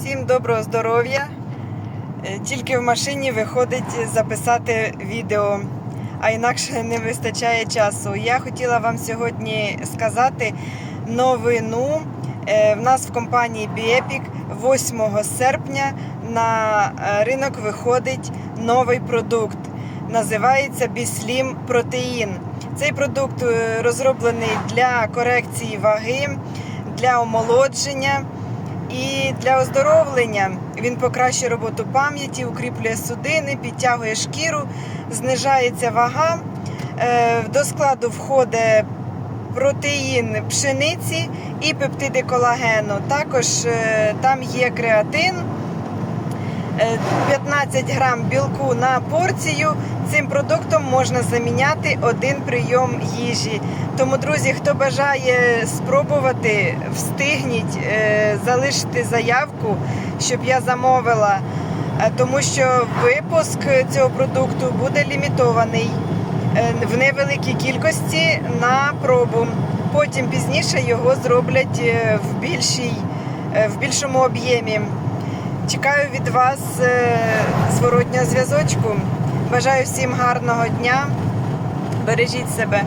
Всім доброго здоров'я. Е, Тільки в машині виходить записати відео, а інакше не вистачає часу. Я хотіла вам сьогодні сказати новину. Е, В нас в компанії Біепік 8 серпня на е, ринок виходить новий продукт. Називається Біслім Протеїн. Цей продукт розроблений для корекції ваги, для омолодження. І для оздоровлення він покращує роботу пам'яті, укріплює судини, підтягує шкіру, знижається вага. Е, До складу входить протеїн пшениці і пептиди колагену. Також е, там є креатин. Е, 15 грам білку на порцію. Цим продуктом можна заміняти один прийом їжі. Тому, друзі, хто бажає спробувати, встигніть е, залишити заявку, щоб я замовила, Е, тому що випуск цього продукту буде лімітований е, в невеликій кількості на пробу. Потім пізніше його зроблять в, більшій, в більшому об'ємі. Чекаю від вас е, зворотнього зв'язочку. Бажаю всім гарного дня. Бережіть себе.